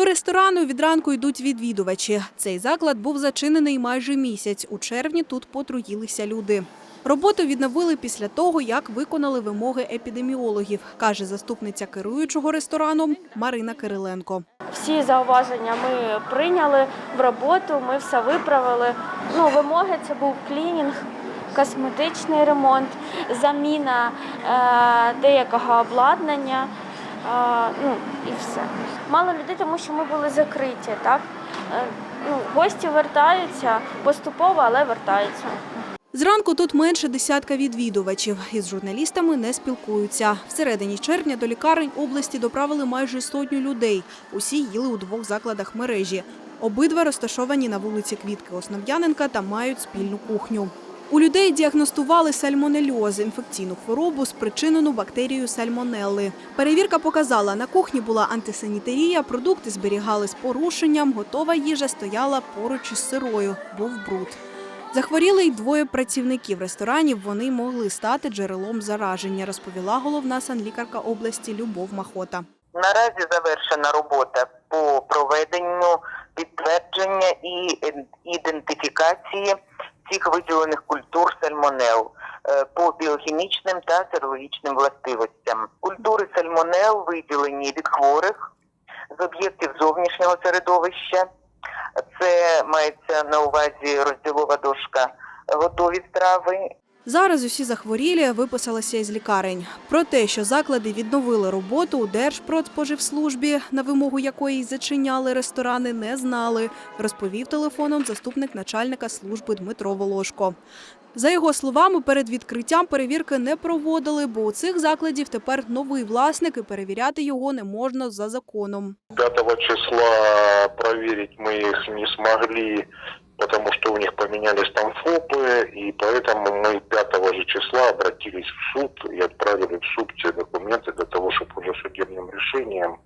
До ресторану від ранку йдуть відвідувачі. Цей заклад був зачинений майже місяць. У червні тут потруїлися люди. Роботу відновили після того, як виконали вимоги епідеміологів, каже заступниця керуючого рестораном Марина Кириленко. Всі зауваження ми прийняли в роботу, ми все виправили. Ну, вимоги це був клінінг, косметичний ремонт, заміна е, деякого обладнання. Ну і все. Мало людей, тому що ми були закриті. Так? Е, ну, гості вертаються поступово, але вертаються. Зранку тут менше десятка відвідувачів. Із журналістами не спілкуються. Всередині червня до лікарень області доправили майже сотню людей. Усі їли у двох закладах мережі. Обидва розташовані на вулиці Квітки Основ'яненка та мають спільну кухню. У людей діагностували сальмонельоз – інфекційну хворобу, спричинену бактерією сальмонелли. Перевірка показала, на кухні була антисанітарія, продукти зберігали з порушенням, готова їжа стояла поруч із сирою, був бруд. Захворіли й двоє працівників ресторанів. Вони могли стати джерелом зараження, розповіла головна санлікарка області Любов Махота. Наразі завершена робота по проведенню підтвердження і ідентифікації цих виділених культур сальмонел е, по біохімічним та серологічним властивостям. Культури сальмонел виділені від хворих з об'єктів зовнішнього середовища. Це мається на увазі розділова дошка готові страви Зараз усі захворілі виписалися із лікарень. Про те, що заклади відновили роботу у Держпродспоживслужбі, на вимогу якої зачиняли ресторани, не знали, розповів телефоном заступник начальника служби Дмитро Волошко. За його словами, перед відкриттям перевірки не проводили, бо у цих закладів тепер новий власник і перевіряти його не можна за законом. 5 числа проверить мы их не смогли, потому что у них поменялись там ФОПы, и поэтому мы 5 же числа обратились в суд и отправили в суд все документы для того, чтобы уже судебным решением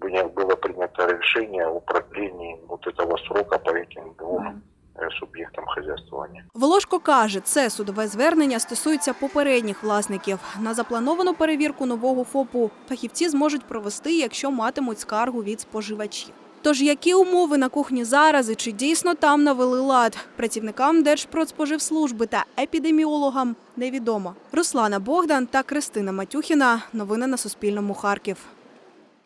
были- было принято решение о продлении вот этого срока по этим двум субъектам хозяйствования. Волошко каже, це судове звернення стосується попередніх власників. На заплановану перевірку нового ФОПу фахівці зможуть провести, якщо матимуть скаргу від споживачів. Тож які умови на кухні зараз і чи дійсно там навели лад? Працівникам Держпродспоживслужби та епідеміологам невідомо. Руслана Богдан та Кристина Матюхіна. Новини на Суспільному. Харків.